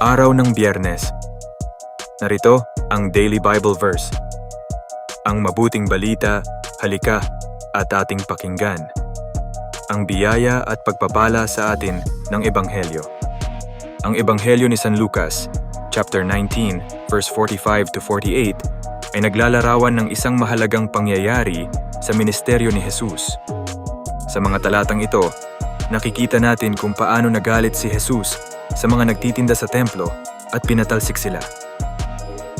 Araw ng Biyernes. Narito ang Daily Bible Verse. Ang mabuting balita, halika, at ating pakinggan. Ang biyaya at pagpapala sa atin ng Ebanghelyo. Ang Ebanghelyo ni San Lucas, chapter 19, verse 45 to 48, ay naglalarawan ng isang mahalagang pangyayari sa ministeryo ni Jesus. Sa mga talatang ito, nakikita natin kung paano nagalit si Jesus sa mga nagtitinda sa templo at pinatalsik sila.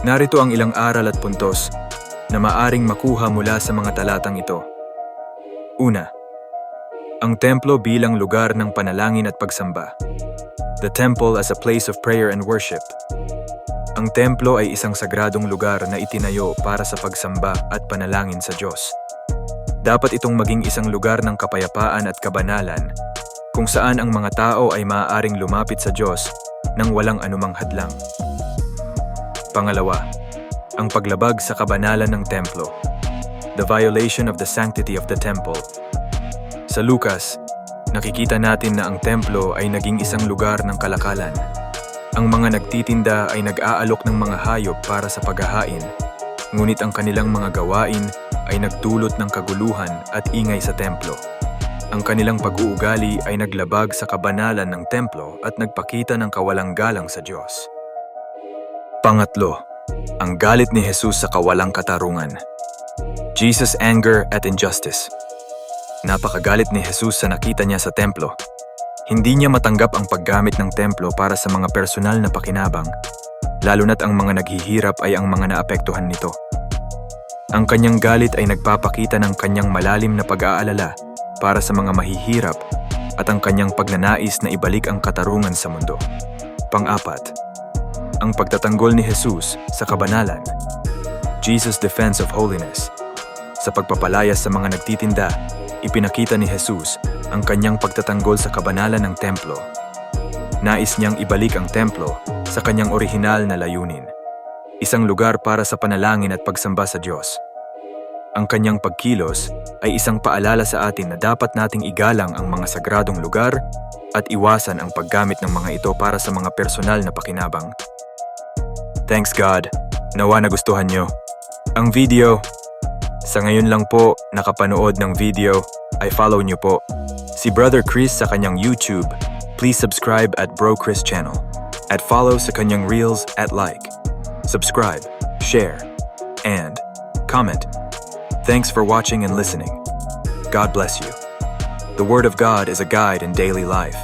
Narito ang ilang aral at puntos na maaring makuha mula sa mga talatang ito. Una, ang templo bilang lugar ng panalangin at pagsamba. The temple as a place of prayer and worship. Ang templo ay isang sagradong lugar na itinayo para sa pagsamba at panalangin sa Diyos. Dapat itong maging isang lugar ng kapayapaan at kabanalan kung saan ang mga tao ay maaaring lumapit sa Diyos nang walang anumang hadlang. Pangalawa, ang paglabag sa kabanalan ng templo. The violation of the sanctity of the temple. Sa Lucas, nakikita natin na ang templo ay naging isang lugar ng kalakalan. Ang mga nagtitinda ay nag-aalok ng mga hayop para sa paghahain, ngunit ang kanilang mga gawain ay nagdulot ng kaguluhan at ingay sa templo. Ang kanilang pag-uugali ay naglabag sa kabanalan ng templo at nagpakita ng kawalang galang sa Diyos. Pangatlo, ang galit ni Jesus sa kawalang katarungan. Jesus' anger at injustice. Napakagalit ni Jesus sa nakita niya sa templo. Hindi niya matanggap ang paggamit ng templo para sa mga personal na pakinabang, lalo na't ang mga naghihirap ay ang mga naapektuhan nito. Ang kanyang galit ay nagpapakita ng kanyang malalim na pag-aalala para sa mga mahihirap at ang kanyang pagnanais na ibalik ang katarungan sa mundo. Pang-apat, ang pagtatanggol ni Jesus sa kabanalan. Jesus' defense of holiness. Sa pagpapalayas sa mga nagtitinda, ipinakita ni Jesus ang kanyang pagtatanggol sa kabanalan ng templo. Nais niyang ibalik ang templo sa kanyang orihinal na layunin. Isang lugar para sa panalangin at pagsamba sa Diyos. Ang kanyang pagkilos ay isang paalala sa atin na dapat nating igalang ang mga sagradong lugar at iwasan ang paggamit ng mga ito para sa mga personal na pakinabang. Thanks God, nawa nagustuhan nyo. Ang video, sa ngayon lang po nakapanood ng video, ay follow nyo po. Si Brother Chris sa kanyang YouTube, please subscribe at Bro Chris channel. At follow sa kanyang Reels at like. Subscribe, share, and comment. Thanks for watching and listening. God bless you. The Word of God is a guide in daily life.